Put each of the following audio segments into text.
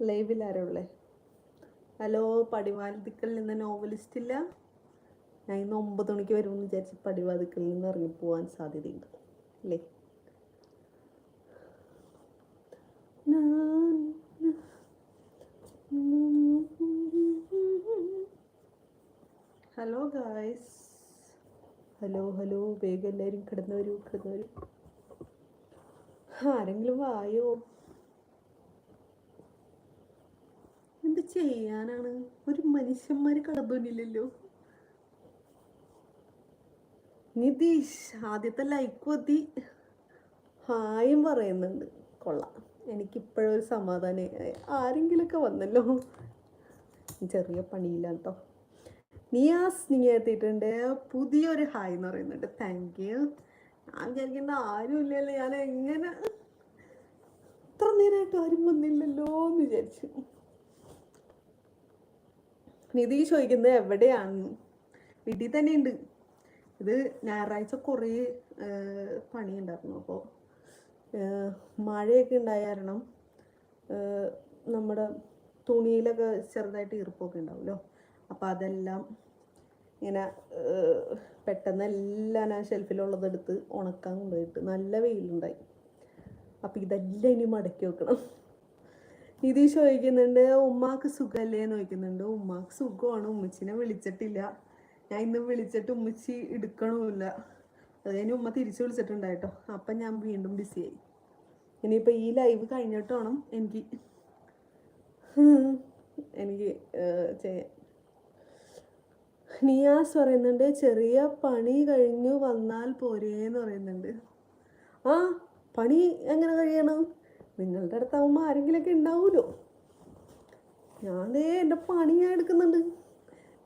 ലൈവിൽ ആരുള്ളേ ഹലോ പടിവാതിക്കൽ നിന്ന് നോവലിസ്റ്റ് ഇല്ല. ഞാൻ ഇന്ന് ഒമ്പത് മണിക്ക് വരുമെന്ന് വിചാരിച്ച് പടിവാതിക്കൽ നിന്ന് ഇറങ്ങിപ്പോവാൻ സാധ്യതയുണ്ട്. അല്ലേ? Hello guys hello hello. വേഗം എല്ലാവരും കിടന്നു വരൂ കിടന്നു വരൂ. ആരെങ്കിലും വായോ? എന്ത് ചെയ്യാനാണ്? ഒരു മനുഷ്യന്മാര് കടന്നില്ലല്ലോ നിതീഷ് ആദ്യത്തെ ലൈക്ക് മതി. ഹായും പറയുന്നുണ്ട്. കൊള്ളാം. എനിക്കിപ്പോഴൊരു സമാധാനം. ആരെങ്കിലൊക്കെ വന്നല്ലോ. ചെറിയ പണിയില്ല കേട്ടോ നിയാസ് നീ എത്തിയിട്ടുണ്ട്. പുതിയൊരു ഹായ് എന്ന് പറയുന്നുണ്ട്. താങ്ക് യു ഞാൻ വിചാരിക്കേണ്ട ആരും ഇല്ലല്ലോ ഞാൻ എങ്ങനെ? ഇത്ര നേരമായിട്ട് ആരും വന്നില്ലല്ലോ എന്ന് വിചാരിച്ചു. നിധി ചോദിക്കുന്നത് എവിടെയാണ്? വീട്ടിൽ തന്നെ ഉണ്ട് ഇത് ഞായറാഴ്ച കുറേ പണിയുണ്ടായിരുന്നു. അപ്പോൾ മഴയൊക്കെ ഉണ്ടായ കാരണം നമ്മുടെ തുണിയിലൊക്കെ ചെറുതായിട്ട് ഈർപ്പൊക്കെ ഉണ്ടാവുമല്ലോ. അപ്പം അതെല്ലാം ഇങ്ങനെ പെട്ടെന്ന് എല്ലാം ഞാൻ ഷെൽഫിലുള്ളതെടുത്ത് ഉണക്കാൻ കൊണ്ടുപോയിട്ട് നല്ല വെയിലുണ്ടായി. അപ്പം ഇതെല്ലാം ഇനി മടക്കി വെക്കണം. നിധി ചോദിക്കുന്നുണ്ട് ഉമ്മാക്ക് സുഖമല്ലേ എന്ന് ചോദിക്കുന്നുണ്ട്. ഉമ്മാക്ക് സുഖമാണ് ഉമ്മച്ചിനെ വിളിച്ചിട്ടില്ല. ഞാൻ ഇന്ന് വിളിച്ചിട്ട് ഉമ്മച്ചി എടുക്കണമില്ല. അത് ഉമ്മ തിരിച്ചു വിളിച്ചിട്ടുണ്ടായിട്ടോ അപ്പം ഞാൻ വീണ്ടും ബിസിയായി ഇനിയിപ്പോൾ ഈ ലൈവ് കഴിഞ്ഞിട്ട് വേണം എനിക്ക് എനിക്ക് ചെയ്യാൻ നിയാസ് പറയുന്നുണ്ട് ചെറിയ പണി കഴിഞ്ഞു വന്നാൽ പോരേന്ന് പറയുന്നുണ്ട്. ആ പണി എങ്ങനെ കഴിയണം? നിങ്ങളുടെ അടുത്താവുമ്പോൾ ആരെങ്കിലുമൊക്കെ ഉണ്ടാവുമല്ലോ ഞാനേ എന്റെ പണി ഞാൻ എടുക്കുന്നുണ്ട്.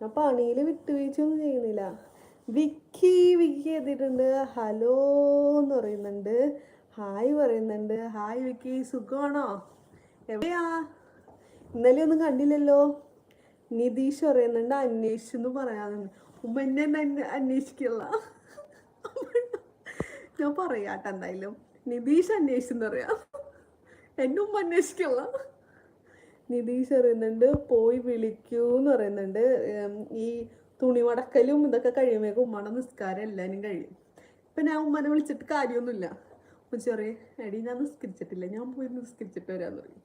ഞാൻ പണിയിൽ വിട്ടുവീഴ്ചയൊന്നും ചെയ്യുന്നില്ല. വിക്കി വിക്കി എത്തിയിട്ടുണ്ട്. ഹലോ എന്ന് പറയുന്നുണ്ട്. ഹായ് പറയുന്നുണ്ട്. ഹായ് വിക്കി സുഖമാണോ? എവിടെയാ? ഇന്നലെ ഒന്നും കണ്ടില്ലല്ലോ. നിതീഷ് പറയുന്നുണ്ട് അന്വേഷിച്ചു എന്ന് പറയാനുണ്ട്. ഉമ്മ എന്നെ അന്വേഷിക്കില്ല. ഞാൻ പറയാട്ടെ എന്തായാലും. നിതീഷ് അന്വേഷിച്ചെന്ന് പറയാം. എന്നെ ഉമ്മ അന്വേഷിക്കില്ല നിതീഷ് പറയുന്നുണ്ട് പോയി വിളിക്കൂ എന്ന് പറയുന്നുണ്ട് ഈ തുണി മടക്കലും ഇതൊക്കെ കഴിയുമ്പോഴേക്കും ഉമ്മയുടെ നിസ്കാരം എല്ലാവരും കഴിയും. ഇപ്പം ഞാൻ ഉമ്മനെ വിളിച്ചിട്ട് കാര്യമൊന്നുമില്ല. ഉമ്മ ചെറിയ എടി ഞാൻ നിസ്കരിച്ചിട്ടില്ല. ഞാൻ പോയി നിസ്കരിച്ചിട്ട് വരാന്ന് പറയും.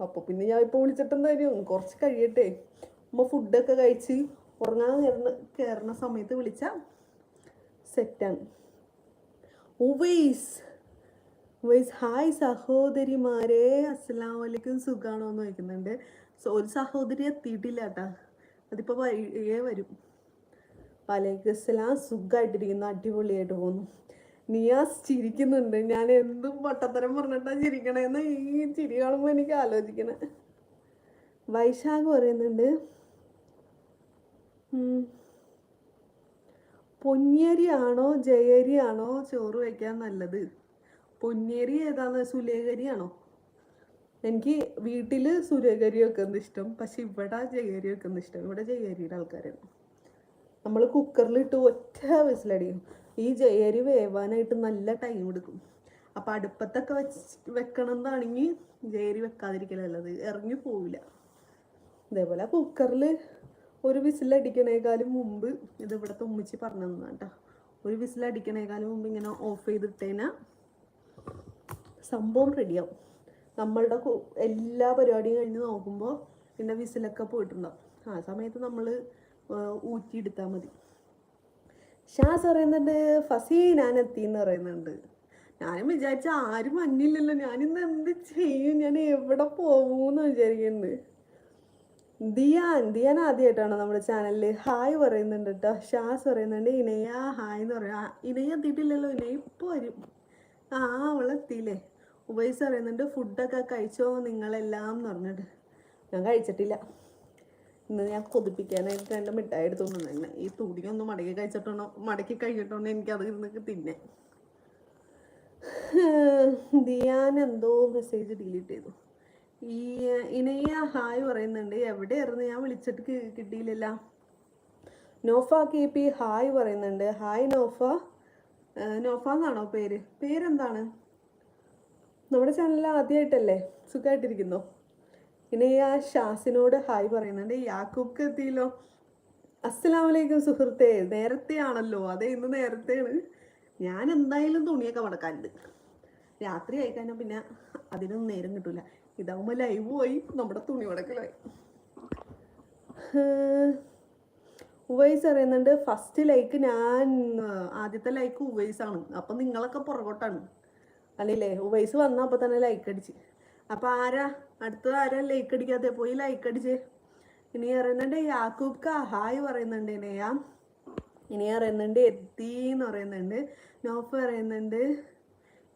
അപ്പോൾ പിന്നെ ഞാൻ ഇപ്പോൾ വിളിച്ചിട്ടെന്തായാലും കുറച്ച് കഴിയട്ടെ. ഉമ്മ ഫുഡൊക്കെ കഴിച്ച് ഉറങ്ങാൻ കയറുന്ന കയറുന്ന സമയത്ത് വിളിച്ചാൽ സെറ്റാണ് ഉവൈസ് ഉവൈസ് ഹായ് സഹോദരിമാരെ. അസ്സലാമു അലൈക്കും. സുഖാണോ എന്ന് ചോദിക്കുന്നുണ്ട്. സോ ഒരു സഹോദരി എത്തിയിട്ടില്ല കേട്ടാ അതിപ്പോൾ വഴിയേ വരും. വലൈക്കും അസ്സലാം. സുഖമായിട്ടിരിക്കുന്നു അടിപൊളിയായിട്ട് പോകുന്നു. നിയാസ് ചിരിക്കുന്നുണ്ട്. ഞാൻ എന്തും പൊട്ടത്തരം പറഞ്ഞിട്ടാ ചിരിക്കണേന്ന് ഈ ചിരി കാണുമ്പോൾ എനിക്ക് ആലോചിക്കണേ. വൈശാഖ് പറയുന്നുണ്ട് പൊന്നിയരിയാണോ ജയരിയാണോ ചോറ് വയ്ക്കാൻ നല്ലത്? പൊന്നിയരി ഏതാന്ന് സുലേഖരിയാണോ? എനിക്ക് വീട്ടിൽ സുരേഖരി വെക്കുന്നത് ഇഷ്ടം പക്ഷെ ഇവിടെ ജയരി വെക്കുന്നത് ഇഷ്ടം. ഇവിടെ ജയരിയുടെ ആൾക്കാരാണ്. നമ്മൾ കുക്കറിലിട്ട് ഒറ്റ വിസിലടിക്കും ഈ ജയരി വേവാനായിട്ട് നല്ല ടൈം എടുക്കും. അപ്പം അടുപ്പത്തൊക്കെ വെച്ച് വെക്കണമെന്നാണെങ്കിൽ ജയരി വെക്കാതിരിക്കലല്ലത് ഇറങ്ങി പോവില്ല. ഇതേപോലെ കുക്കറിൽ ഒരു വിസിലടിക്കണേക്കാളും മുമ്പ് ഇത് ഇവിടുത്തെ തുമ്മിച്ച് പറഞ്ഞു തന്നാട്ടോ. ഒരു വിസിലടിക്കണേക്കാളും മുമ്പ് ഇങ്ങനെ ഓഫ് ചെയ്തിട്ടേനാ സംഭവം റെഡിയാവും നമ്മളുടെ എല്ലാ പരിപാടിയും കഴിഞ്ഞ് നോക്കുമ്പോൾ പിന്നെ വിസിലൊക്കെ പോയിട്ടുണ്ടാവും. ആ സമയത്ത് നമ്മൾ ഊറ്റിയെടുത്താൽ മതി. ഷാസ് പറയുന്നുണ്ട് ഫസി ഞാൻ എത്തി എന്ന് പറയുന്നുണ്ട്. ഞാനും വിചാരിച്ച ആരും മഞ്ഞില്ലല്ലോ ഞാനിന്ന് എന്ത് ചെയ്യും? ഞാൻ എവിടെ പോകുമെന്ന് വിചാരിക്കുന്നുണ്ട് ദിയാൻ ദിയാൻ ആദ്യമായിട്ടാണ് നമ്മുടെ ചാനലിൽ ഹായ് പറയുന്നുണ്ട് കേട്ടോ ഷാസ് പറയുന്നുണ്ട് ഇനയ ഹായ് എന്ന് പറയാം. ഇനയ എത്തിയിട്ടില്ലല്ലോ. ഇനയ വരും. ആ അവളെത്തിയില്ലേ? ഉപയോഗിച്ച് പറയുന്നുണ്ട് ഫുഡൊക്കെ കഴിച്ചോ നിങ്ങളെല്ലാം എന്ന് പറഞ്ഞിട്ട്. ഞാൻ കഴിച്ചിട്ടില്ല. ഇന്ന് ഞാൻ കൊതിപ്പിക്കാനായിട്ട് രണ്ട് മിഠായി എടുത്തു തന്നെ ഈ തുടിയൊന്ന് മടക്കി കഴിച്ചിട്ടുണ്ടോ? മടക്കി കഴിഞ്ഞിട്ടുണ്ടോ എനിക്കത് ഇരുന്ന് തിന്നെ. ദിയാൻ എന്തോ മെസ്സേജ് ഡിലീറ്റ് ചെയ്തു. ഈ ഇനയ ഹായ് പറയുന്നുണ്ട്. എവിടെയായിരുന്നു? ഞാൻ വിളിച്ചിട്ട് കിട്ടിയില്ലല്ല. നോഫ കെ പി ഹായ് പറയുന്നുണ്ട്. ഹായ് നോഫ. നോഫ എന്നാണോ പേര്? പേരെന്താണ്? നമ്മുടെ ചാനൽ ആദ്യമായിട്ടല്ലേ സുഖമായിട്ടിരിക്കുന്നു പിന്നെ ആ ഷാസിനോട് ഹായ് പറയുന്നുണ്ട്. യാക്കൂബ്ക്ക് എത്തിയല്ലോ അസ്സലാമലൈക്കും സുഹൃത്തെ. നേരത്തെ ആണല്ലോ അതെ ഇന്ന് നേരത്തെയാണ്. ഞാൻ എന്തായാലും തുണിയൊക്കെ മടക്കാനുണ്ട്. രാത്രി ആയിക്കഴിഞ്ഞാൽ പിന്നെ അതിനൊന്നും നേരം കിട്ടൂല. ഇതാവുമ്പോൾ ലൈവ് പോയി. നമ്മുടെ തുണി മടക്കലായി. ഉവൈസ് അറിയുന്നുണ്ട് ഫസ്റ്റ് ലൈക്ക് ഞാൻ ആദ്യത്തെ ലൈക്ക് ഉവൈസാണ് അപ്പം നിങ്ങളൊക്കെ പുറകോട്ടാണ്. അല്ലേ വയസ്സ് വന്ന അപ്പൊ തന്നെ ലൈക്ക് അടിച്ച്. അപ്പം ആരാ? അടുത്ത ആരാ ലൈക്ക് അടിക്കാതെ പോയി ലൈക്ക് അടിച്ച്. ഇനി പറയുന്നുണ്ട് യാക്കൂബ് കാ ഹായ് പറയുന്നുണ്ട് ഇനയാ ഇനി പറയുന്നുണ്ട് എത്തി എന്ന് പറയുന്നുണ്ട് നോഫ് പറയുന്നുണ്ട്.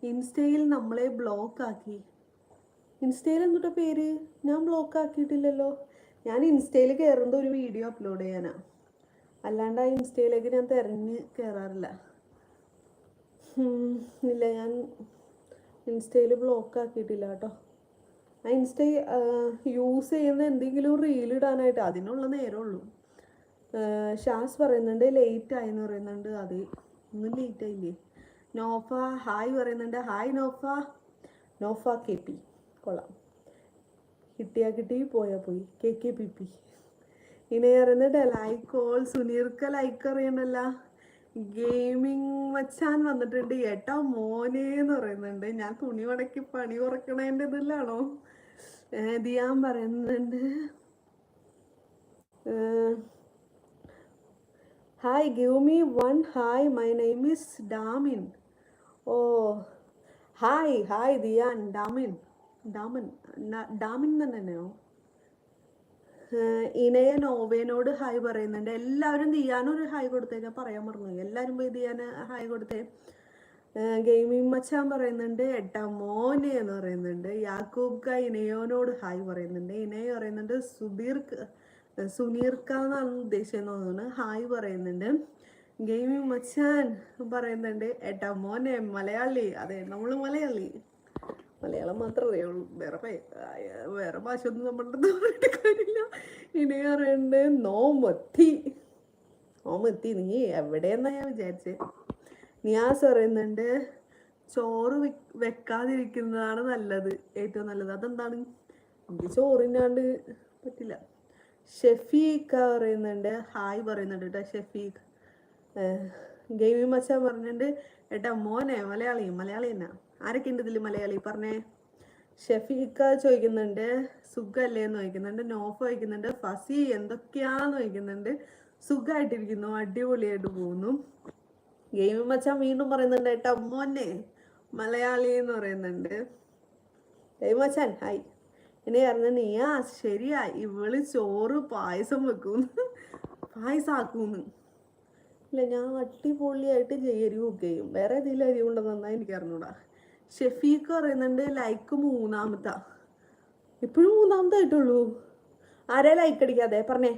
ഇൻസ്റ്റയിൽ നമ്മളെ ബ്ലോക്ക് ആക്കി. ഇൻസ്റ്റയിൽ എന്തുട്ട പേര്? ഞാൻ ബ്ലോക്ക് ആക്കിയിട്ടില്ലല്ലോ. ഞാൻ ഇൻസ്റ്റയിൽ കയറുന്നത് ഒരു വീഡിയോ അപ്ലോഡ് ചെയ്യാനാ. അല്ലാണ്ട് ആ ഇൻസ്റ്റയിലേക്ക് ഞാൻ തിരഞ്ഞ് കയറാറില്ല ഇല്ല ഞാൻ ഇൻസ്റ്റയിൽ ബ്ലോക്ക് ആക്കിയിട്ടില്ല കേട്ടോ. ആ ഇൻസ്റ്റ യൂസ് ചെയ്യുന്ന എന്തെങ്കിലും റീൽ ഇടാനായിട്ട് അതിനുള്ള നേരമുള്ളൂ ഷാസ് പറയുന്നുണ്ട് ലേറ്റ് ആയെന്ന് പറയുന്നുണ്ട്. അത് ഒന്നും ലേറ്റ് ആയില്ലേ? നോഫ ഹായ് പറയുന്നുണ്ട്. Hi Nofa. Nofa K P. കൊള്ളാം. കിട്ടിയാ കിട്ടി പോയാ പോയി. K K P P. ഇനി പറയുന്നുണ്ട് ലൈക്ക് ഓൾ സുനീർക്ക് ലൈക്ക് അറിയണല്ല ഗെയിമിങ് വച്ചാൻ വന്നിട്ടുണ്ട്. ഏട്ടാ മോനെ എന്ന് പറയുന്നുണ്ട്. ഞാൻ തുണി മടക്കി പണി കുറക്കണതിന്റെ ഇതിലാണോ? ദിയാൻ പറയുന്നുണ്ട്. Hi give me one hi. My name is Damin. Oh hi hi Diyan. Damin. Daman. Damin തന്നെയോ ഇനയ നോവേനോട് ഹായ് പറയുന്നുണ്ട്. എല്ലാവരും ദിയാനൊരു ഹായ് കൊടുത്തേ ഞാൻ പറയാൻ മറന്നു എല്ലാവരും പോയി ദിയാന് ഹായ് കൊടുത്തേ. ഗെയിമിംഗ് മച്ചാൻ പറയുന്നുണ്ട് എട്ടാ മോനെ എന്ന് പറയുന്നുണ്ട്. യാക്കൂബ് ക ഇനയോനോട് ഹായ് പറയുന്നുണ്ട്. ഇനയ പറയുന്നുണ്ട് സുബീർ സുനീർക്ക എന്നാണ് ഉദ്ദേശിച്ചതെന്ന് തോന്നുന്നു. ഹായ് പറയുന്നുണ്ട്. ഗെയിമിംഗ് മച്ചാൻ പറയുന്നുണ്ട് എട്ടാ മോനെ മലയാളി. അതെ നമ്മൾ മലയാളി. മലയാളം മാത്രം അറിയുള്ളൂ. വേറെ വേറെ ഭാഷ ഒന്നും നമ്മളുടെ പറഞ്ഞിട്ട് കാര്യമില്ല. ഇനി അറിയണ്ട്? നോമത്തി. നോമത്തി നീ എവിടെയെന്നാ ഞാൻ വിചാരിച്ചേ? നിയാസ് പറയുന്നുണ്ട് ചോറ് വെക്കാതിരിക്കുന്നതാണ് നല്ലത് ഏറ്റവും നല്ലത്. അതെന്താണ്? എനിക്ക് ചോറിനാണ്ട് പറ്റില്ല. ഷെഫീഖ പറയുന്നുണ്ട് ഹായ് പറയുന്നുണ്ട് കേട്ടോ ഷെഫീഖ്. ഗെയിമി മച്ചാൻ പറഞ്ഞിട്ടുണ്ട് ഏട്ടാ മോനെ മലയാളി മലയാളി എന്നാ? ആരൊക്കെ ഉണ്ട് ഇതിൽ മലയാളി? പറഞ്ഞേ. ഷെഫീഖ ചോദിക്കുന്നുണ്ട് സുഖല്ലേ എന്ന് ചോദിക്കുന്നുണ്ട് നോഫ് ചോദിക്കുന്നുണ്ട് ഫസി എന്തൊക്കെയാന്ന് ചോദിക്കുന്നുണ്ട്. സുഖമായിട്ടിരിക്കുന്നു അടിപൊളിയായിട്ട് പോകുന്നു. ഗെയിമിൽ മച്ചാൻ വീണ്ടും പറയുന്നുണ്ട് ഏട്ടാ മോനെ മലയാളി എന്ന് പറയുന്നുണ്ട്. ഗെയിം മച്ചാൻ ഹായ്. ഇനി പറഞ്ഞ നീയാ ശരിയാ ഇവൾ ചോറ് പായസം വെക്കും. പായസം ആക്കൂന്ന് ഇല്ല ഞാൻ അടിപൊളിയായിട്ട് ചെയ്യരി കുക്ക് വേറെ ഏതെങ്കിലും അരി നന്നായി എനിക്ക് അറിഞ്ഞൂടാ. ഷെഫീക്ക് പറയുന്നുണ്ട് ലൈക്ക് മൂന്നാമത്തെ. ഇപ്പോഴും മൂന്നാമതായിട്ടുള്ളൂ ആരെ ലൈക്ക് അടിക്കാതെ? പറഞ്ഞേ.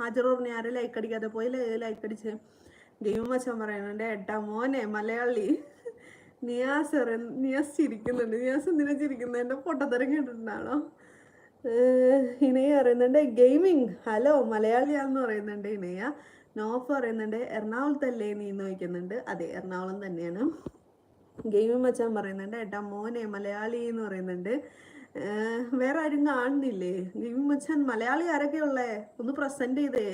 ഹാജർ പറഞ്ഞേ ആരെ ലൈക്ക് അടിക്കാതെ? പോയി ലൈക്ക് അടിച്ച്. ഗെയിം മച്ചാൻ പറയുന്നുണ്ട് ഏട്ടാ മോനെ മലയാളി. നിയാസ് നിയാസ് ചിരിക്കുന്നുണ്ട്. നിയാസ് എന്തിനാ ചിരിക്കുന്നത് എന്റെ പൊട്ടത്തരം കേട്ടിട്ടുണ്ടാണോ? ഇനയ പറയുന്നുണ്ട് ഗെയിമിങ് ഹലോ മലയാളിയാന്ന് പറയുന്നുണ്ട് ഇനയ നോഫ് പറയുന്നുണ്ട് എറണാകുളത്തല്ലേ നീ എന്ന് അതെ എറണാകുളം തന്നെയാണ്. ഗെയിമിംഗ് മച്ചാൻ പറയുന്നുണ്ട് ഏട്ടാ മോനെ മലയാളി എന്ന് പറയുന്നുണ്ട്. വേറെ ആരും കാണുന്നില്ലേ? ഗെയിം മച്ചാൻ മലയാളി ആരൊക്കെ ഉള്ളേ? ഒന്ന് പ്രസന്റ് ചെയ്തേ.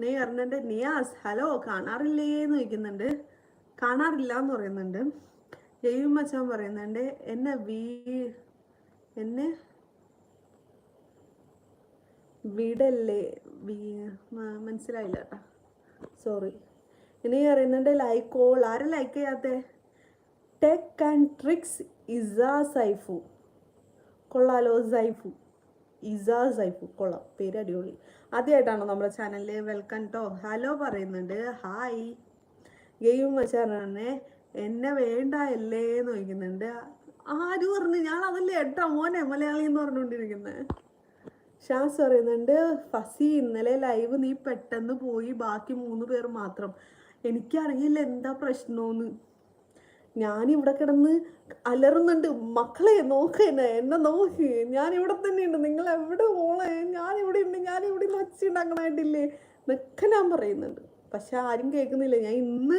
നീ പറഞ്ഞിട്ട് നിയാസ് ഹലോ കാണാറില്ലേ? എന്ന് ചോദിക്കുന്നുണ്ട്. കാണാറില്ല എന്ന് പറയുന്നുണ്ട്. ഗെയിം മച്ചാൻ പറയുന്നുണ്ട് എന്നെ വീ എന്നെ വീടല്ലേ? മനസ്സിലായില്ല കേട്ടാ. സോറി ഇനി അറിയുന്നുണ്ട് ലൈക്ക് ഓൾ ആരും ലൈക്ക് ചെയ്യാത്തെ? Tech and tricks Isa Saifu കൊള്ളാലോ സൈഫു ഇസ സൈഫു കൊള്ളാം. പേര് അടിപൊളി. ആദ്യമായിട്ടാണോ നമ്മുടെ ചാനലിൽ വെൽക്കം ടോ ഹലോ പറയുന്നുണ്ട്. ഹായ് ഗെയിം വെച്ചാറാണ് എന്നെ വേണ്ട അല്ലേ എന്ന് ചോദിക്കുന്നുണ്ട്. ആര് പറഞ്ഞു? ഞാൻ അതല്ലേ ഏട്ടാ മോനെ മലയാളി എന്ന് പറഞ്ഞുകൊണ്ടിരിക്കുന്നത് ഷാസ് പറയുന്നുണ്ട് ഫസി ഇന്നലെ ലൈവ് നീ പെട്ടെന്ന് പോയി. ബാക്കി മൂന്ന് പേർ മാത്രം. എനിക്കറിയില്ല എന്താ പ്രശ്നമെന്ന് ഞാനിവിടെ കിടന്ന് അലറുന്നുണ്ട്. മക്കളെ നോക്ക് എന്നെ എന്നെ നോക്ക്. ഞാൻ ഇവിടെ തന്നെയുണ്ട്. നിങ്ങൾ എവിടെ പോണേ ഞാൻ ഇവിടെ ഉണ്ട്. ഞാൻ ഇവിടെ നിന്ന് അങ്ങനെ ഉണ്ടാക്കണായിട്ടില്ലേ? എന്നൊക്കെ ഞാൻ പറയുന്നുണ്ട്. പക്ഷെ ആരും കേൾക്കുന്നില്ല. ഞാൻ ഇന്ന്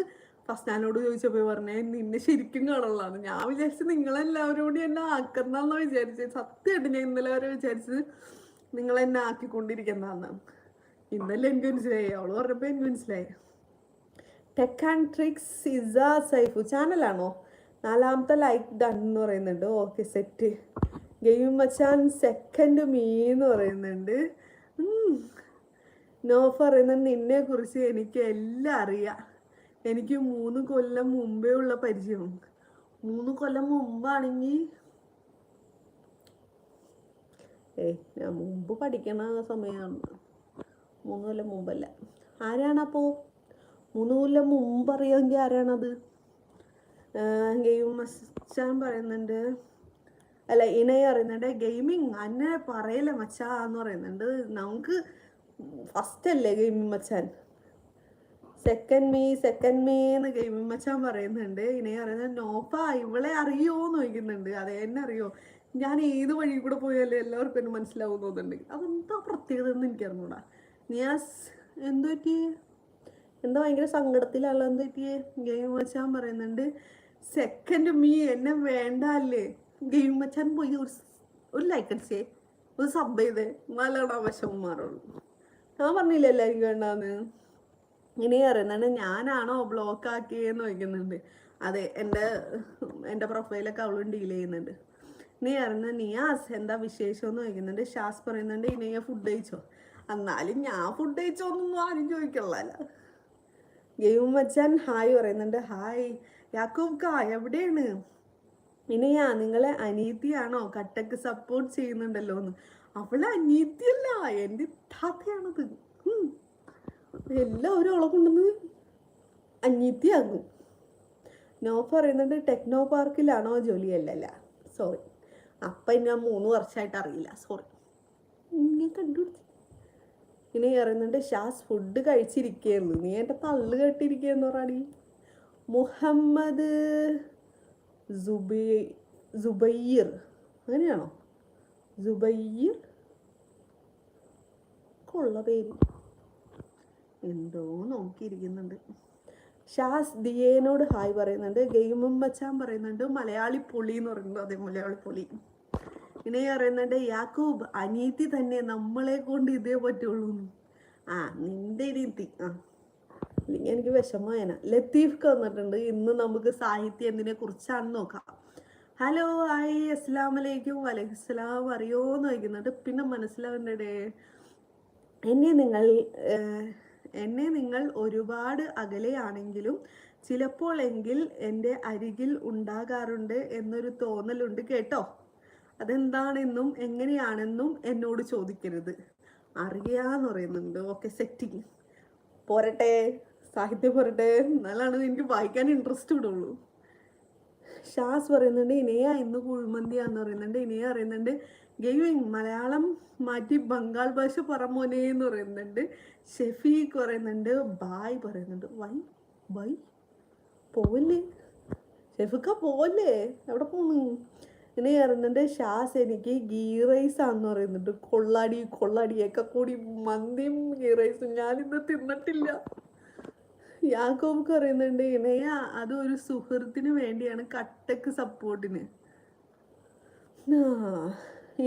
ഫസ്നാനോട് ചോദിച്ചപ്പോൾ പറഞ്ഞേ നിന്നെ ശരിക്കും കാണുള്ളതാണ് ഞാൻ വിചാരിച്ചു നിങ്ങളെല്ലാവരും കൂടി എന്നെ ആക്കുന്നാന്ന് വിചാരിച്ചത്. സത്യമായിട്ട് ഞാൻ ഇന്നലെ വരെ വിചാരിച്ചത് നിങ്ങൾ എന്നെ ആക്കിക്കൊണ്ടിരിക്കുന്നതാണ് ഇന്നലെ എനിക്ക് മനസ്സിലായി. അവൾ പറഞ്ഞപ്പോ എനിക്ക് മനസ്സിലായി. Tech and tricks Isa Saifu ചാനലാണോ നാലാമത്തെ ലൈക്ക് ഡൺ എന്ന് പറയുന്നുണ്ട്. ഓക്കെ സെറ്റ് ഗെയിം മച്ചാൻ സെക്കൻഡ് മീ എന്ന് പറയുന്നുണ്ട്. നോ പറയുന്നത് നിന്നെ കുറിച്ച് എനിക്ക് എല്ലാം അറിയാം. എനിക്ക് മൂന്ന് കൊല്ലം മുമ്പേ ഉള്ള പരിചയം. മൂന്ന് കൊല്ലം മുമ്പാണെങ്കിൽ ഏ ഞാൻ മുമ്പ് പഠിക്കണ സമയമാണ് മൂന്ന് കൊല്ലം മുമ്പല്ല. ആരാണപ്പോ മൂന്ന് കൊല്ലം മുമ്പ് അറിയാമെങ്കിൽ ആരാണത് ഗെയിം മച്ചാൻ പറയുന്നുണ്ട്. അല്ല ഇനയെ പറയുന്നുണ്ട്. ഗെയിമിങ് അന്നെ പറയല്ലേ മച്ചാ എന്ന് പറയുന്നുണ്ട്. നമുക്ക് ഫസ്റ്റ് അല്ലേ ഗെയിമിങ് മച്ചാൻ? സെക്കൻഡ് മീ സെക്കൻഡ് മീ എന്ന് ഗെയിമിങ് മച്ചാൻ പറയുന്നുണ്ട്. ഇനയെ പറയുന്നത് നോപ്പ ഇവളെ അറിയോ എന്ന് ചോദിക്കുന്നുണ്ട്. അതെ എന്നെ അറിയോ? ഞാൻ ഏത് വഴി കൂടെ പോയാലും എല്ലാവർക്കും എന്നെ മനസ്സിലാവും അതെന്താ പ്രത്യേകത എന്ന് എനിക്കറിഞ്ഞൂടാ. നിയാസ് എന്തു പറ്റിയേ എന്താ ഭയങ്കര സങ്കടത്തിലാണല്ലോ എന്ത് പറ്റിയേ? ഗെയിം മച്ചാൻ പറയുന്നുണ്ട് സെക്കൻഡ് മീ എന്നെ വേണ്ട അല്ലേ ഗെയിം മച്ചാൻ പോയി ഒരു ഒരു ലൈക്ക് അടിച്ചേ ഒരു സബ് ചെയ്തേ നല്ലോണം വശം മാറുള്ളൂ. ഞാൻ പറഞ്ഞില്ല എല്ലാവർക്കും വേണ്ടാന്ന്. ഇനി അറിയുന്നുണ്ട് ഞാനാണോ ബ്ലോക്ക് ആക്കിയെന്ന് ചോദിക്കുന്നുണ്ട്. അതെ എന്റെ എന്റെ പ്രൊഫൈലൊക്കെ അവളും ഡീൽ ചെയ്യുന്നുണ്ട്. നീ അറിയുന്ന നിയാസ് എന്താ വിശേഷം എന്ന് ചോദിക്കുന്നുണ്ട്. ഷാസ് പറയുന്നുണ്ട് ഇനി ഫുഡ് കഴിച്ചോ? എന്നാലും ഞാൻ ഫുഡ് കഴിച്ചോന്നൊന്നും ആരും ചോദിക്കണല്ലോ ഗെയിം ഹായ് പറയുന്നുണ്ട്. ഹായ്. യാക്കൂബ് കാ എവിടെയാണ്? ഇനിയാ നിങ്ങളെ അനീതിയാണോ? കട്ടക്ക് സപ്പോർട്ട് ചെയ്യുന്നുണ്ടല്ലോ എന്ന് അവളെ അനീതിയല്ല എന്റെ താത്തയാണത് എല്ലാം അവളെ കൊണ്ടുവന്ന് അനീതിയാകും നോ പറയുന്നുണ്ട് ടെക്നോ പാർക്കിലാണോ ജോലി? അല്ലല്ല സോറി അപ്പം ഞാൻ മൂന്ന് വർഷമായിട്ട് അറിയില്ല. സോറി ഞാൻ കണ്ടുപിടിച്ചു. ഇനി പറയുന്നുണ്ട് ഷാസ് ഫുഡ് കഴിച്ചിരിക്കുകയുള്ളൂ നീ എന്റെ തള്ളു കെട്ടിരിക്കുകയെന്ന് പറയണി മുഹമ്മദ് സുബൈ സുബൈർ. അങ്ങനെയാണോ? സുബൈർ? കൊള്ള പേര്. എന്തോ നോക്കിയിരിക്കുന്നുണ്ട്. ഷാസ് ദിയേനോട് ഹായ് പറയുന്നുണ്ട് ഗെയിമും മച്ചാൻ പറയുന്നുണ്ട് മലയാളി പൊളി എന്ന് പറയുന്നത് അതെ മലയാളി പൊളി. ഇനി പറയുന്നുണ്ട് യാക്കൂബ് അനീതി തന്നെ നമ്മളെ കൊണ്ട് ഇതേ പറ്റുള്ളൂ ആ നിന്റെ രീതി. ആ. എനിക്ക് വിഷമമായന ലത്തീഫ് വന്നിട്ടുണ്ട്. ഇന്ന് നമുക്ക് സാഹിത്യം എന്തിനെ കുറിച്ചാണ് നോക്കാം. ഹലോ ഹായ് അസ്സാം വലൈക്കും അറിയോ അറിയോന്ന് ചോദിക്കുന്നുണ്ട്. പിന്നെ മനസ്സിലാവുന്നുണ്ടേ? എന്നെ നിങ്ങൾ എന്നെ നിങ്ങൾ ഒരുപാട് അകലെയാണെങ്കിലും ചിലപ്പോൾ എങ്കിൽ എന്റെ അരികിൽ ഉണ്ടാകാറുണ്ട് എന്നൊരു തോന്നലുണ്ട് കേട്ടോ. അതെന്താണെന്നും എങ്ങനെയാണെന്നും എന്നോട് ചോദിക്കരുത്. അറിയാന്ന് പറയുന്നുണ്ട്. ഓക്കെ സെറ്റിങ് പോരട്ടെ. സാഹിത്യം പോരട്ടെ. എന്നാലാണ് എനിക്ക് വായിക്കാൻ ഇൻട്രസ്റ്റ് വിടുള്ളൂ ഷാസ് പറയുന്നുണ്ട് ഇനയ ഇന്ന് കുഴിമന്തിയാന്ന് പറയുന്നുണ്ട്. ഇനയ പറയുന്നുണ്ട് ഗെയിമിങ് മലയാളം മാറ്റി ബംഗാൾ ഭാഷ പറമോനെ എന്ന് പറയുന്നുണ്ട്. ഷെഫീഖ് പറയുന്നുണ്ട് ബായ് പറയുന്നുണ്ട്. വൈ ബൈ പോവല്ലേ? ഷെഫിക്ക പോവല്ലേ? എവിടെ പോന്നു ഇനി പറയുന്നുണ്ട് ഷാസ് എനിക്ക് ഗീ റൈസ് ആണെന്ന് പറയുന്നുണ്ട്. കൊള്ളാടി കൊള്ളാടിയൊക്കെ കൂടി മന്തിയും ഗീ റൈസും. ഞാനിന്ന് തിന്നിട്ടില്ല. യാക്കോബ് പറയുന്നുണ്ട് ഇണയ അത് ഒരു സുഹൃത്തിന് വേണ്ടിയാണ് കട്ടക്ക് സപ്പോർട്ടിന്.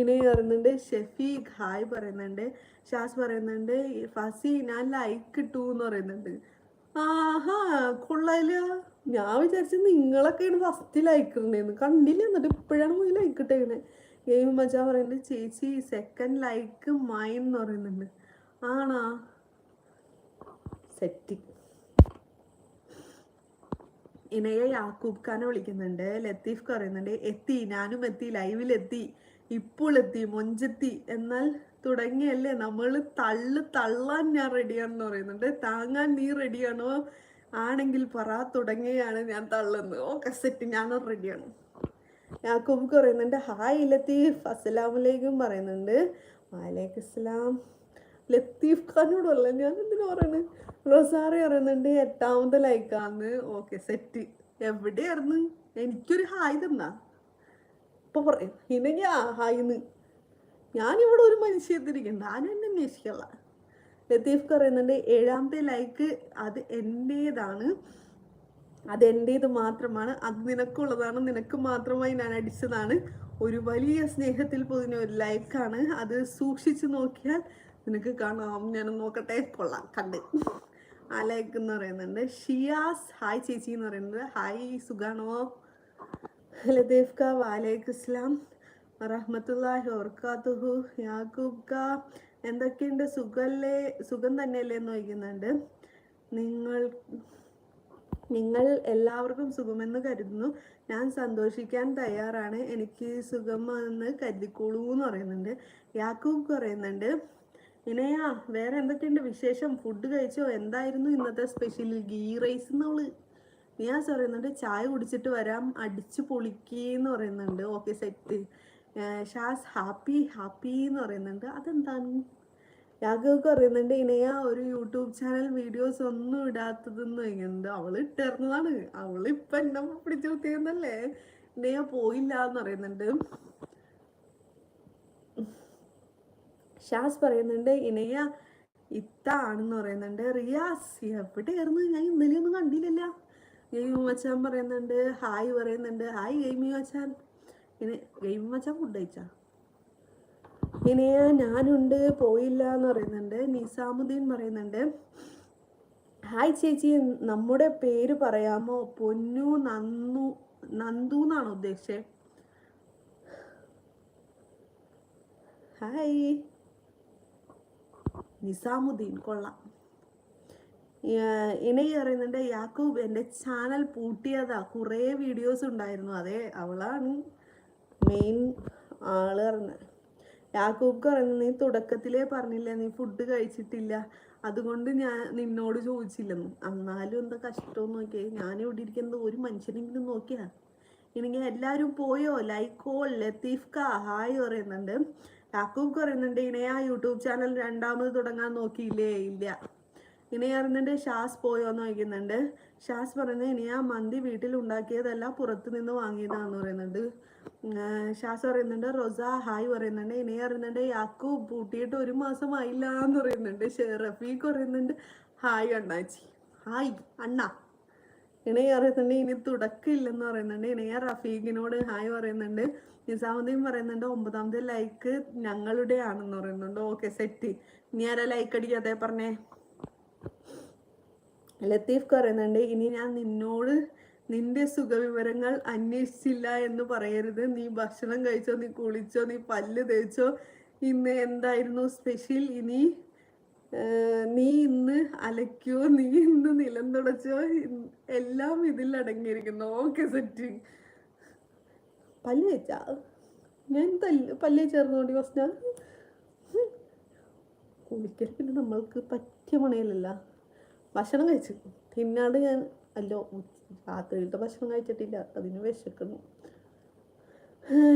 ഇനി പറയുന്നുണ്ട് ഷെഫീഖ് ഹായ് പറയുന്നുണ്ട്. ഷാസ് പറയുന്നുണ്ട് ഫസി ഞാൻ ലൈക്ക് ഇട്ടു എന്ന് പറയുന്നുണ്ട്. ആഹാ കൊള്ളായില്ല. ഞാൻ വിചാരിച്ചു നിങ്ങളൊക്കെയാണ് ഫസ്റ്റ് ലൈക്ക് ഇടണേന്ന് കണ്ടില്ല എന്നിട്ട് ഇപ്പോഴാണ് പോയി ലൈക്ക് ഇട്ടേക്കണേ. ഗെയിം മജ പറയുന്നത് ചേച്ചി സെക്കൻഡ് ലൈക്ക് മൈൻ എന്ന് പറയുന്നുണ്ട്. ആണാ? സെറ്റ് ഇനയ യാക്കൂബ് ഖാനെ വിളിക്കുന്നുണ്ട്. ലത്തീഫ് പറയുന്നുണ്ട് എത്തി ഞാനും എത്തി ലൈവിലെത്തി ഇപ്പോൾ എത്തി മൊഞ്ചെത്തി. എന്നാൽ തുടങ്ങിയല്ലേ? നമ്മൾ തള്ള് തള്ളാൻ ഞാൻ റെഡിയാണെന്ന് പറയുന്നുണ്ട്. താങ്ങാൻ നീ റെഡിയാണോ ആണെങ്കിൽ പറ. തുടങ്ങിയാണ് ഞാൻ തള്ളുന്നത്. ഓക്കെ സെറ്റ് ഞാനും റെഡിയാണ് ഞാൻ യാക്കൂബ് പറയുന്നുണ്ട് ഹായ് ലത്തീഫ്. അസ്സലാമലൈക്കും പറയുന്നുണ്ട് വാലേക്കും അസ്സലാം. ലത്തീഫ് ഖാനോടല്ല ഞാൻ എന്തിനാ പറയണത് റൊസാറി പറയുന്നുണ്ട് എട്ടാമത്തെ ലൈക്കാന്ന് ഓക്കെ സെറ്റ് എവിടെയായിരുന്നു? എനിക്കൊരു ഹായ് തന്നാ. ഇപ്പൊ പറയും ഇല്ലെങ്കിൽ ആ ഹായ്ന്ന് ഞാനിവിടെ ഒരു മനുഷ്യത്തിരിക്കണ്ട ആരും എന്നെ അന്വേഷിക്കല്ല. ലത്തീഫ് പറയുന്നുണ്ട് ഏഴാമത്തെ ലൈക്ക് അത് എന്റേതാണ് അതെന്റേത് മാത്രമാണ്. അത് നിനക്കുള്ളതാണ്. നിനക്ക് മാത്രമായി ഞാൻ അടിച്ചതാണ്. ഒരു വലിയ സ്നേഹത്തിൽ പൊതിഞ്ഞ ഒരു ലൈക്കാണ്. അത് സൂക്ഷിച്ചു നോക്കിയാൽ നിനക്ക് കാണാം. ഞാൻ നോക്കട്ടെ. കൊള്ളാം. കണ്ട്. ആ ലൈക്ക് എന്ന് പറയുന്നുണ്ട് ഷിയാസ്. ഹായ് ചേച്ചി എന്ന് പറയുന്നത്. ഹായ് സുഖാണോ? ലതീഫ് ക വാലേക്കും ഇസ്ലാം റഹ്മത്തുല്ലാഹി വർക്കാത്തുഹു യാക്കൂബ് ക എന്തൊക്കെയുണ്ട്? സുഖല്ലേ? സുഖം തന്നെയല്ലേ എന്ന് ചോദിക്കുന്നുണ്ട്. നിങ്ങൾ നിങ്ങൾ എല്ലാവർക്കും സുഖമെന്ന് കരുതുന്നു. ഞാൻ സന്തോഷിക്കാൻ തയ്യാറാണ്. എനിക്ക് സുഖമെന്ന് കരുതിക്കോളൂ എന്ന് പറയുന്നുണ്ട്. യാക്കൂബ് പറയുന്നുണ്ട് ഇനയാ വേറെ എന്തൊക്കെയുണ്ട് വിശേഷം? ഫുഡ് കഴിച്ചോ? എന്തായിരുന്നു ഇന്നത്തെ സ്പെഷ്യൽ? ഗീ റൈസ് എന്നവൾ നിയാസ് പറയുന്നുണ്ട് ചായ കുടിച്ചിട്ട് വരാം. അടിച്ചു പൊളിക്കേന്ന് പറയുന്നുണ്ട്. Okay set. Shaz happy happy എന്ന് പറയുന്നുണ്ട്. അതെന്താണ്? യാഗൊക്കെ പറയുന്നുണ്ട് ഇനിയ ഒരു യൂട്യൂബ് ചാനൽ വീഡിയോസ് ഒന്നും ഇടാത്തതെന്ന്. പറയുന്നുണ്ട് അവൾ ഇട്ടിരുന്നതാണ് അവൾ ഇപ്പൊ എന്നെ പിടിച്ചു കുത്തിയെന്നല്ലേ ഇനയ പോയില്ല എന്ന് പറയുന്നുണ്ട്. ഷാസ് പറയുന്നുണ്ട് ഇനിയ ഇത്താണെന്ന് പറയുന്നുണ്ട്. റിയാസ് എവിടെയായിരുന്നു? ഞാൻ ഇന്നലെ ഒന്നും കണ്ടില്ലല്ലോ. ഗെയിമി മച്ചാൻ പറയുന്നുണ്ട് ഹായ് പറയുന്നുണ്ട്. ഹായ് ഗെയിമി മച്ചാൻ. ഇനി ഗെയിം മച്ചാൻ ഫുഡ് കഴിച്ചാ? ഇനിയ ഞാനുണ്ട് പോയില്ല എന്ന് പറയുന്നുണ്ട് നിസാമുദ്ദീൻ പറയുന്നുണ്ട്. ഹായ് ചേച്ചി നമ്മുടെ പേര് പറയാമോ? പൊന്നു നന്നു നന്ദു എന്നാണ് ഉദ്ദേശിച്ചത് ഹായ് നിസാമുദ്ദീൻ കൊള്ളാം. ഇനി പറയുന്നുണ്ട് യാക്കൂബ് എന്റെ ചാനൽ പൂട്ടിയതാ. കുറേ വീഡിയോസ് ഉണ്ടായിരുന്നു. അതെ അവളാണ്. മെയിൻ ആൾ പറഞ്ഞത് യാക്കൂബ് പറയുന്നത് നീ തുടക്കത്തിലേ പറഞ്ഞില്ല നീ ഫുഡ് കഴിച്ചിട്ടില്ല. അതുകൊണ്ട് ഞാൻ നിന്നോട് ചോദിച്ചില്ലെന്നു. എന്നാലും എന്താ കഷ്ടമെന്ന് നോക്കിയേ ഞാൻ ഇവിടെ ഇരിക്കുന്നത് ഒരു മനുഷ്യനെങ്കിലും നോക്കിയാ. ഇനി എല്ലാവരും പോയോ? ലൈക്കോ ലത്തീഫ് കാ ഹായ് പറയുന്നുണ്ട്. യാക്കൂബ് പറയുന്നുണ്ട് ഇണയാ യൂട്യൂബ് ചാനൽ രണ്ടാമത് തുടങ്ങാൻ നോക്കിയില്ലേ? ഇല്ല. ഇനി അറിഞ്ഞിട്ട് ഷാസ് പോയോ എന്ന് ചോദിക്കുന്നുണ്ട്. ഷാസ് പറയുന്നത് ആ മന്തി വീട്ടിൽ ഉണ്ടാക്കിയതല്ല പുറത്തു നിന്ന് വാങ്ങിയതാന്ന് പറയുന്നുണ്ട്. ഷാസ് പറയുന്നുണ്ട് റൊസ ഹായ് പറയുന്നുണ്ട്. ഇനി അറിയുന്നുണ്ട് യാക്കു പൂട്ടിയിട്ട് ഒരു മാസമായില്ല എന്ന് പറയുന്നുണ്ട്. റഫീഖ് പറയുന്നുണ്ട് ഹായ് അണ്ണാച്ചി. ഹായ് അണ്ണ. ഇണയ അറിയുന്നുണ്ട് ഇനി തുടക്കമില്ലെന്ന് പറയുന്നുണ്ട്. ഇണയ റഫീഖിനോട് ഹായ് പറയുന്നുണ്ട്. നിസാമുദ്ദീൻ പറയുന്നുണ്ട് ഒമ്പതാമത്തെ ലൈക്ക് ഞങ്ങളുടെ ആണെന്ന് പറയുന്നുണ്ട്. Okay set. ഇനി ആരാ ലൈക്ക് അടിക്കാതെ പറഞ്ഞേ? ലത്തീഫ് പറയുന്നുണ്ട് ഇനി ഞാൻ നിന്നോട് നിന്റെ സുഖവിവരങ്ങൾ അന്വേഷിച്ചില്ല എന്ന് പറയരുത്. നീ ഭക്ഷണം കഴിച്ചോ നീ കുളിച്ചോ നീ പല്ല് തേച്ചോ. ഇന്ന് എന്തായിരുന്നു സ്പെഷ്യൽ? ഇനി നീ ഇന്ന് അലയ്ക്കോ? നീ ഇന്ന് നിലം തുടച്ചോ? എല്ലാം ഇതിൽ അടങ്ങിയിരിക്കുന്നു. Okay set. പല്ല് വെച്ചാ ഞാൻ തല്ല് പല്ല് ചേർന്നോണ്ടി ഫസ്റ്റ്? കുളിക്കൽ പിന്നെ നമ്മൾക്ക് പറ്റിയ പണിയല്ലല്ല. ഭക്ഷണം കഴിച്ചു തിന്നാണ്ട് ഞാൻ അല്ലോ രാത്രിയിലത്തെ ഭക്ഷണം കഴിച്ചിട്ടില്ല. അതിന് വിശക്കുന്നു.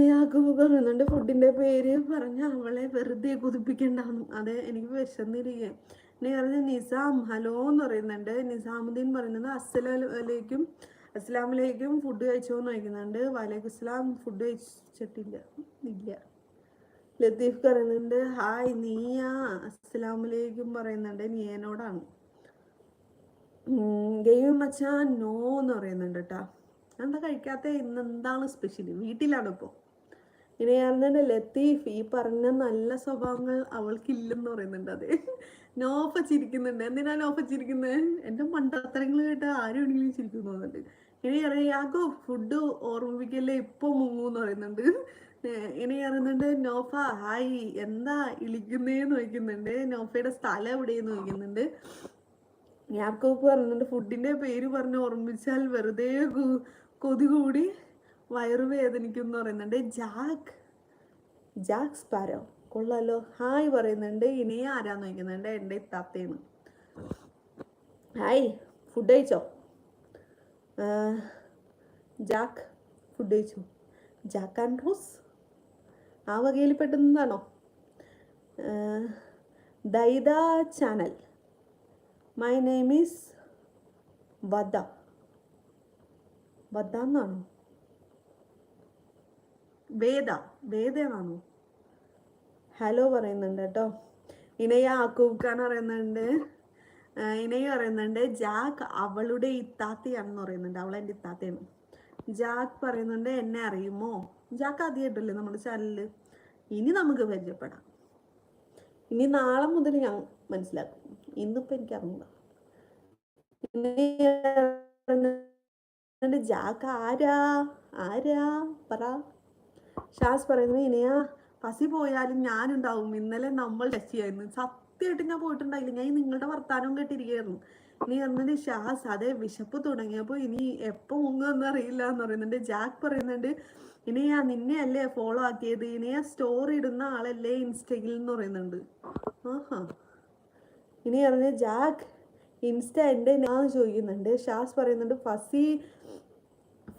യാക്കൂബ് പറയുന്നുണ്ട് ഫുഡിന്റെ പേര് പറഞ്ഞ അവളെ വെറുതെ കുതിപ്പിക്കണ്ടാവും അതെ എനിക്ക് വിശന്നിരിക്കുക എന്നെ പറഞ്ഞ നിസാം ഹലോ എന്ന് പറയുന്നുണ്ട്. നിസാമുദ്ദീൻ പറയുന്നത് അസ്സലാമലേക്കും. അസ്സലാമലേക്കും ഫുഡ് കഴിച്ചോ എന്ന് ചോദിക്കുന്നുണ്ട്. വലൈക്കും ഇസ്ലാം ഫുഡ് കഴിച്ചിട്ടില്ല. ഇല്ല. ലത്തീഫ് പറയുന്നുണ്ട് ഹായ് നീയാ? അസ്സലാമലേക്കും പറയുന്നുണ്ട് നീ എന്നോടാണ്. ഗെയിം മച്ചാൻ നോ എന്ന് പറയുന്നുണ്ട് കേട്ടോ എന്താ കഴിക്കാത്ത? ഇന്ന് എന്താണ് സ്പെഷ്യൽ വീട്ടിലാണ് ഇപ്പോൾ ഇനി ഞാൻ ലത്തീഫ് ഈ പറഞ്ഞ നല്ല സ്വഭാവങ്ങൾ അവൾക്കില്ലെന്ന് പറയുന്നുണ്ട് അതെ. നോഫ ചിരിക്കുന്നുണ്ട് എന്തിനാ നോഫ ചിരിക്കുന്നത് എന്റെ മണ്ടത്തരങ്ങൾ കേട്ട് ആരും വേണമെങ്കിലും ചിരിക്കുന്നു തോന്നുന്നുണ്ട്. ഇനി അറിയാകോ ഫുഡ് ഓർമ്മിപ്പിക്കല്ലേ? ഇപ്പോൾ മുങ്ങൂന്ന് പറയുന്നുണ്ട്. ഇനി അറിയുന്നുണ്ട് നോഫ ഹായ്. എന്താ ഇളിക്കുന്നേന്ന് ചോദിക്കുന്നുണ്ട്. നോഫയുടെ സ്ഥലം എവിടെയെന്ന് ചോദിക്കുന്നുണ്ട്. യാക്കോപ്പ് പറയുന്നുണ്ട് ഫുഡിന്റെ പേര് പറഞ്ഞ് ഓർമ്മിച്ചാൽ വെറുതെ കൊതി കൂടി വയറുവേദനിക്കും എന്ന് പറയുന്നുണ്ട്. ജാക്ക്. Jack Sparrow. കൊള്ളാലോ. ഹായ് പറയുന്നുണ്ട്. ഇനി ആരാന്ന് ചോദിക്കുന്നുണ്ട്? എന്റെ ഇത്താത്തേന്ന് ഹായ്. ഫുഡ് കഴിച്ചോ? ജാക്ക് ഫുഡ് കഴിച്ചു? Jack and Rose? ആ വകയിൽ പെട്ടുന്നതാണോ ദൈത ചാനൽ. മൈ നെയിം ഈസ് വദ വദ എന്നാണോ? വേദ. വേദയാണോ? ഹലോ പറയുന്നുണ്ട് കേട്ടോ. ഇനയ ആക്കൂബ് ഖാൻ പറയുന്നുണ്ട് ഇനയും പറയുന്നുണ്ട്. ജാക്ക് അവളുടെ ഇത്താത്തയാണെന്ന് പറയുന്നുണ്ട്. അവൾ എന്റെ ഇത്താത്തയാണ്. ജാക്ക് പറയുന്നുണ്ട് എന്നെ അറിയുമോ? ജാക്ക് ആദ്യമായിട്ടല്ലേ നമ്മുടെ ചാനലിൽ ഇനി നമുക്ക് പരിചയപ്പെടാം. ഇനി നാളെ മുതൽ ഞാൻ മനസ്സിലാക്കും. ഇന്നിപ്പോൾ എനിക്ക് അറിഞ്ഞു പിന്നെ ജാക്ക് ആരാ? ആരാ? പറ. ഷാസ് പറയുന്നത് ഇനിയാ പസി പോയാലും ഞാനുണ്ടാവും. ഇന്നലെ നമ്മൾ ശശിയായിരുന്നു സത്യമായിട്ട് ഞാൻ പോയിട്ടുണ്ടായില്ല. ഞാൻ നിങ്ങളുടെ വർത്താനവും കേട്ടിരിക്കുകയായിരുന്നു. നീ എന്നിട്ട് ഷാസ് അതെ വിശപ്പ് തുടങ്ങിയപ്പോൾ ഇനി എപ്പോ മുങ്ങുമെന്ന് അറിയില്ല എന്ന് പറയുന്നുണ്ട്. ജാക്ക് പറയുന്നുണ്ട് ഇനി ഞാൻ നിന്നെ അല്ലേ ഫോളോ ആക്കിയത്? ഇനി ഞാൻ സ്റ്റോറി ഇടുന്ന ആളല്ലേ ഇൻസ്റ്റയിൽ എന്ന് പറയുന്നുണ്ട്. ആഹാ. ഇനി പറഞ്ഞ ജാക്ക് ഇൻസ്റ്റ എന്റെ ഞാൻ ചോദിക്കുന്നുണ്ട്. ഷാസ് പറയുന്നുണ്ട് ഫസി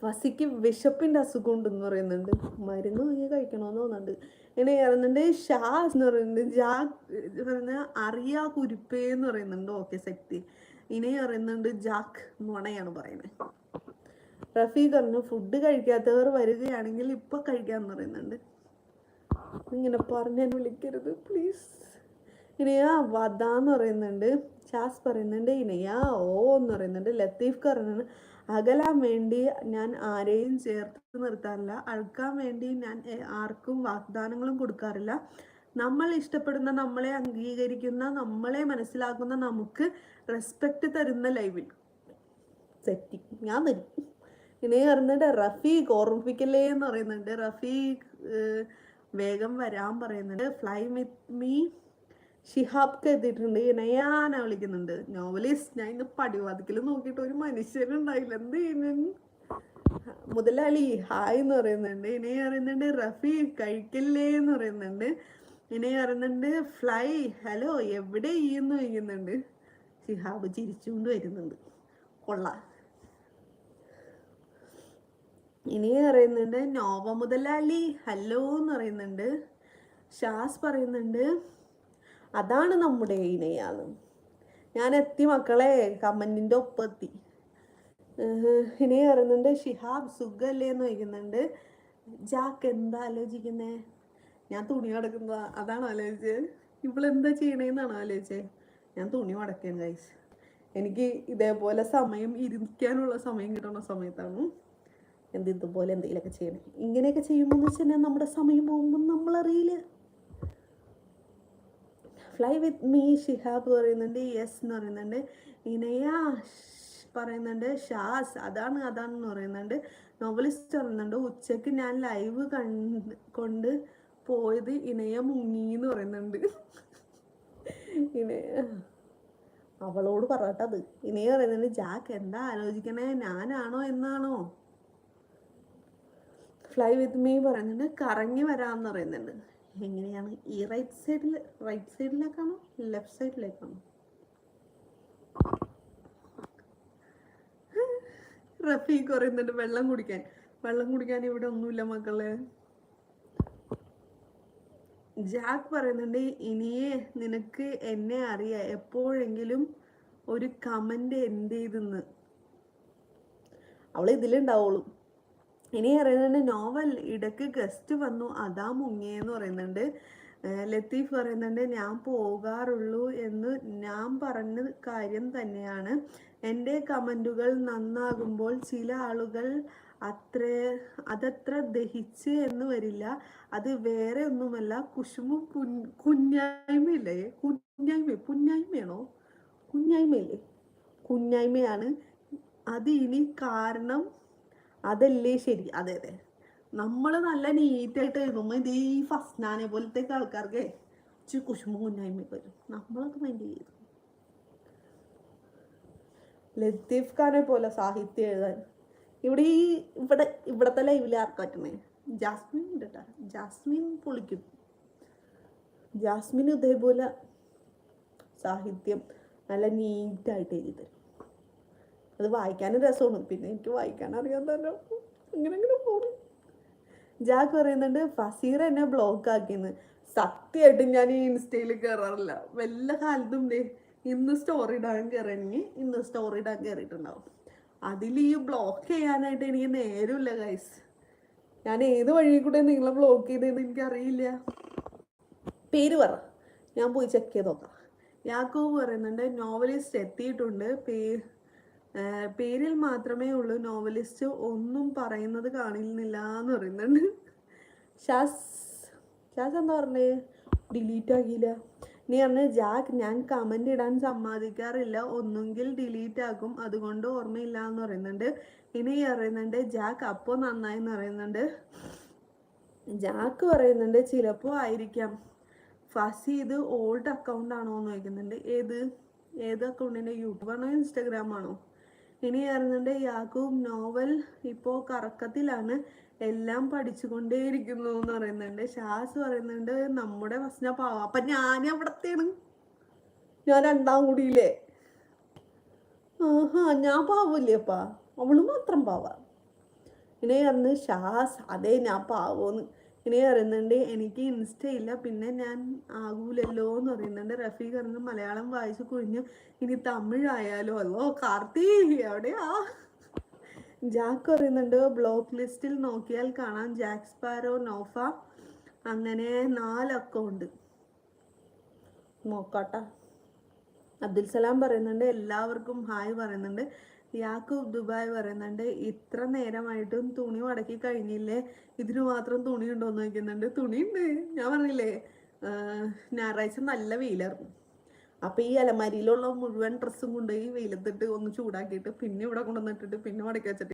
ഫസിക്ക് വിശപ്പിന്റെ അസുഖം ഉണ്ടെന്ന് പറയുന്നുണ്ട്. മരുന്ന് വാങ്ങി കഴിക്കണമെന്ന് തോന്നുന്നുണ്ട്. ഇനി പറയുന്നുണ്ട് ഷാസ് എന്ന് പറയുന്നത് ജാക്ക് പറയുന്ന അറിയാ കുരിപ്പേ എന്ന് പറയുന്നുണ്ട്. ഓക്കെ ശക്തി ഇനി പറയുന്നുണ്ട് ജാക്ക് നുണയാണ് പറയുന്നത് റഫീഖ് പറഞ്ഞു ഫുഡ് കഴിക്കാത്തവർ വരികയാണെങ്കിൽ ഇപ്പൊ കഴിക്കാന്ന് പറയുന്നുണ്ട്. ഇങ്ങനെ പറഞ്ഞ വിളിക്കരുത് പ്ലീസ് ഇനിയാ വദാന്ന് പറയുന്നുണ്ട് ചാസ് പറയുന്നുണ്ട് ഇനിയ ഓ എന്ന് പറയുന്നുണ്ട് ലത്തീഫ് പറയുന്നുണ്ട്. അകലാൻ വേണ്ടി ഞാൻ ആരെയും ചേർത്ത് നിർത്താറില്ല അഴുക്കാൻ വേണ്ടി ഞാൻ ആർക്കും വാഗ്ദാനങ്ങളും കൊടുക്കാറില്ല. നമ്മൾ ഇഷ്ടപ്പെടുന്ന നമ്മളെ അംഗീകരിക്കുന്ന നമ്മളെ മനസ്സിലാക്കുന്ന നമുക്ക് റെസ്പെക്റ്റ് തരുന്ന ലൈവിൽ സെറ്റി ഞാൻ തരും. ഇനി പറഞ്ഞിട്ട് റഫീഖ് ഓർമ്മിപ്പിക്കല്ലേ എന്ന് പറയുന്നുണ്ട്. റഫീഖ് വേഗം വരാൻ പറയുന്നുണ്ട്. ഫ്ലൈ വിത്ത് മീ ഷിഹാബ്ക്ക് കരുതിയിട്ടുണ്ട് ഇനയാന വിളിക്കുന്നുണ്ട്. നോവലിസ്റ്റ് ഞാൻ ഇന്ന് പടിവാതിക്കൽ നോക്കിയിട്ട് ഒരു മനുഷ്യനുണ്ടായില്ല. എന്ത് ചെയ്യുന്നു? മുതലാളി ഹായ് എന്ന് പറയുന്നുണ്ട്. ഇനി പറയുന്നുണ്ട് റഫി കഴിക്കല്ലേ എന്ന് പറയുന്നുണ്ട്. ഇനി പറയുന്നുണ്ട് ഫ്ലൈ ഹലോ എവിടെ ഈ എന്ന് ചോദിക്കുന്നുണ്ട്. ഷിഹാബ് ചിരിച്ചുകൊണ്ട് വരുന്നുണ്ട്. കൊള്ള. ഇനി പറയുന്നുണ്ട് നോവ മുതലാളി ഹലോ എന്ന് പറയുന്നുണ്ട്. ഷാസ് പറയുന്നുണ്ട് അതാണ് നമ്മുടെ ഇണയാണ് ഞാൻ എത്തി മക്കളെ കമന്റിന്റെ ഒപ്പം എത്തി ഏഹ് ഇനി പറയുന്നുണ്ട് ഷിഹാബ് സുഖല്ലേ എന്ന് ചോദിക്കുന്നുണ്ട്. ജാക്ക് എന്താ ആലോചിക്കുന്നേ? ഞാൻ തുണി അടക്കുന്നതാ അതാണ് ആലോചിച്ചത് ഇവളെന്താ ചെയ്യണേന്നാണ് ആലോചിച്ചത് ഞാൻ തുണി മടക്കാൻ കഴിച്ച് എനിക്ക് ഇതേപോലെ സമയം ഇരിക്കാനുള്ള സമയം കിട്ടുന്ന സമയത്താണ് എന്ത് ഇതുപോലെ എന്തെങ്കിലുമൊക്കെ ചെയ്യണം. ഇങ്ങനെയൊക്കെ ചെയ്യുമ്പോൾ വെച്ചാൽ നമ്മുടെ സമയം പോകുമ്പോൾ നമ്മളറിയില്ല. ഫ്ലൈ വിത്ത് മീ ഷിഹാബ് പറയുന്നുണ്ട് യെസ് എന്ന് പറയുന്നുണ്ട് ഇനയാ പറയുന്നുണ്ട് ഷാസ് അതാണ് അതാണെന്ന് പറയുന്നുണ്ട് നോവലിസ്റ്റ് പറയുന്നുണ്ട് ഉച്ചയ്ക്ക് ഞാൻ ലൈവ് കണ്ട് കൊണ്ട് പോയത് ഇനയ മുങ്ങി എന്ന് പറയുന്നുണ്ട്. ഇനയ അവളോട് പറയട്ടത് ഇനയ പറയുന്നുണ്ട് ജാക്ക് എന്താ ആലോചിക്കണേ ഞാനാണോ എന്നാണോ? ഫ്ലൈ വിത്ത് മീ പറയുന്നുണ്ട് കറങ്ങി വരാമെന്ന് പറയുന്നുണ്ട്. എങ്ങനെയാണ്? ഈ റൈറ്റ് സൈഡിൽ റൈറ്റ് സൈഡിലേക്കാണോ ലെഫ്റ്റ് സൈഡിലേക്കാണോ റഫീഖ് പറയുന്നുണ്ട് വെള്ളം കുടിക്കാൻ. വെള്ളം കുടിക്കാൻ ഇവിടെ ഒന്നുമില്ല മക്കളെ. ജാക്ക് പറയുന്നുണ്ട് ഇനിയേ നിനക്ക് എന്നെ അറിയാം. എപ്പോഴെങ്കിലും ഒരു കമന്റ് എന്ത് ചെയ്തെന്ന് അവൾ ഇതിലുണ്ടാവുള്ളൂ. ഇനി പറയുന്നുണ്ട് നോവൽ ഇടയ്ക്ക് ഗസ്റ്റ് വന്നു അതാ മുങ്ങിയെന്ന് പറയുന്നുണ്ട്. ലത്തീഫ് പറയുന്നുണ്ട് ഞാൻ പോകാറുള്ളൂ എന്ന് ഞാൻ പറഞ്ഞ കാര്യം തന്നെയാണ്. എന്റെ കമന്റുകൾ നന്നാകുമ്പോൾ ചില ആളുകൾ അത്ര അതത്ര ദഹിച്ച് എന്ന് വരില്ല. അത് വേറെ ഒന്നുമല്ല കുശുമ്പും കുൻ കുഞ്ഞായ്മയില്ലേ? കുഞ്ഞായ്മ കുഞ്ഞായ്മയാണോ കുഞ്ഞായ്മയില്ലേ? കുഞ്ഞായ്മയാണ്. അത് ഇനി കാരണം അതല്ലേ ശരി. അതെ അതെ. നമ്മൾ നല്ല നീറ്റായിട്ട് എഴുതുമ്പോൾ ഇതേ ഈ ഫസ്നാനെ പോലത്തെ ആൾക്കാർക്ക് ഇച്ചിരി കുശുമ്പും കുഞ്ഞായ്മ വരും. നമ്മളൊക്കെ മൈൻഡ് ചെയ്തു ലത്തീഫ് ഖാനെ പോലെ സാഹിത്യം എഴുതാൻ. ഇവിടെ ഈ ഇവിടെ ഇവിടത്തെ ലൈവിൽ ആർക്കാ പറ്റുന്നേ? ജാസ്മിൻ ഉണ്ട് കേട്ടോ. ജാസ്മിൻ പൊളിക്കും. ജാസ്മിൻ ഇതേപോലെ സാഹിത്യം നല്ല നീറ്റായിട്ട് എഴുതി തരും. അത് വായിക്കാനും രസമാണ്. പിന്നെ എനിക്ക് വായിക്കാൻ അറിയാത്തല്ലോ അങ്ങനെ അങ്ങനെ പോകും ജാക്ക് പറയുന്നുണ്ട് ഫസീർ എന്നെ ബ്ലോക്ക് ആക്കിയെന്ന്. സത്യമായിട്ടും ഞാൻ ഈ ഇൻസ്റ്റയിൽ കയറാറില്ല വല്ല കാലത്തും ഇന്ന് സ്റ്റോറി ഇടാൻ കയറണമെങ്കിൽ ഇന്ന് സ്റ്റോറി ഇടാൻ കയറിയിട്ടുണ്ടാവും അതിൽ ഈ ബ്ലോക്ക് ചെയ്യാനായിട്ട് എനിക്ക് നേരമില്ല ഗൈസ് ഞാൻ ഏത് വഴി കൂടെ നിങ്ങളെ ബ്ലോക്ക് ചെയ്തതെന്ന് എനിക്കറിയില്ല. പേര് പറ. ഞാൻ പോയി ചെക്ക് ചെയ്ത് നോക്കാം. യാക്കോബ് പറയുന്നുണ്ട് നോവലിസ്റ്റ് എത്തിയിട്ടുണ്ട്. പേ ആ, പേരിൽ മാത്രമേ ഉള്ളൂ നോവലിസ്റ്റ് ഒന്നും പറയുന്നത് കാണുന്നില്ല എന്ന് പറയുന്നുണ്ട്. ഷാസ് ഷാസ് എന്താ പറഞ്ഞേ? ഡിലീറ്റ് ആക്കിയില്ല. നീ പറഞ്ഞ ജാക്ക് ഞാൻ കമന്റ് ഇടാൻ സമ്മതിക്കാറില്ല. ഒന്നുകിൽ ഡിലീറ്റ് ആക്കും. അതുകൊണ്ട് ഓർമ്മയില്ല എന്ന് പറയുന്നുണ്ട്. ഇനി പറയുന്നുണ്ട് ജാക്ക് അപ്പോൾ നന്നായി എന്ന് പറയുന്നുണ്ട്. ജാക്ക് പറയുന്നുണ്ട് ചിലപ്പോൾ ആയിരിക്കാം. ഫസി ഇത് ഓൾഡ് അക്കൗണ്ട് ആണോ എന്ന് ചോദിക്കുന്നുണ്ട്. ഏത്? ഏത് അക്കൗണ്ടിന്റെ യൂട്യൂബ് ആണോ? ഇൻസ്റ്റാഗ്രാം ആണോ? ഇനി പറയുന്നുണ്ട് യാക്കൂബ് നോവൽ ഇപ്പോൾ കറക്കത്തിലാണ്. എല്ലാം പഠിച്ചുകൊണ്ടേയിരിക്കുന്നു എന്ന് പറയുന്നുണ്ട്. ഷാസ് പറയുന്നുണ്ട് നമ്മുടെ പ്രശ്ന പാവ. അപ്പം ഞാൻ അവിടത്തെയാണ് ഞാൻ രണ്ടാം കൂടിയില്ലേ ആഹാ ഞാൻ പാവില്ലേപ്പാ അവൾ മാത്രം പാവാ. ഇനി അന്ന് ഷാസ് അതേ ഞാൻ പാവോന്ന്. ഇനി പറയുന്നുണ്ട് എനിക്ക് ഇൻസ്റ്റ ഇല്ല പിന്നെ ഞാൻ ആകൂലല്ലോ എന്ന് പറയുന്നുണ്ട്. റഫീഖ് പറയുന്നത് മലയാളം വായിച്ചു കുഴിഞ്ഞു ഇനി തമിഴായാലോ? അതോ കാർത്തി എവിടെയാ? ജാക്ക് പറയുന്നുണ്ട് ബ്ലോക്ക് ലിസ്റ്റിൽ നോക്കിയാൽ കാണാം ജാക്ക് സ്പാരോ നോഫ അങ്ങനെ നാല് അക്കൗണ്ട് നോക്കാട്ടാ. അബ്ദുൽ സലാം പറയുന്നുണ്ട് എല്ലാവർക്കും ഹായ് പറയുന്നുണ്ട്. യാക്കൂബ് ദുബായ് പറയുന്നുണ്ട് ഇത്ര നേരമായിട്ടും തുണി മടക്കി കഴിഞ്ഞില്ലേ? ഇതിന് മാത്രം തുണി ഉണ്ടോ എന്ന് ചോദിക്കുന്നുണ്ട്. ഉണ്ട് ഞാൻ പറഞ്ഞില്ലേ ഞായറാഴ്ച നല്ല വെയിലായിരുന്നു അപ്പൊ ഈ അലമാരിയിലുള്ള മുഴുവൻ ഡ്രസ്സും കൊണ്ടുപോയി വെയിലത്തിട്ട് ഒന്ന് ചൂടാക്കിയിട്ട് പിന്നെ ഇവിടെ കൊണ്ടുവന്നിട്ടിട്ട് പിന്നെ മടക്കി വെച്ചിട്ട്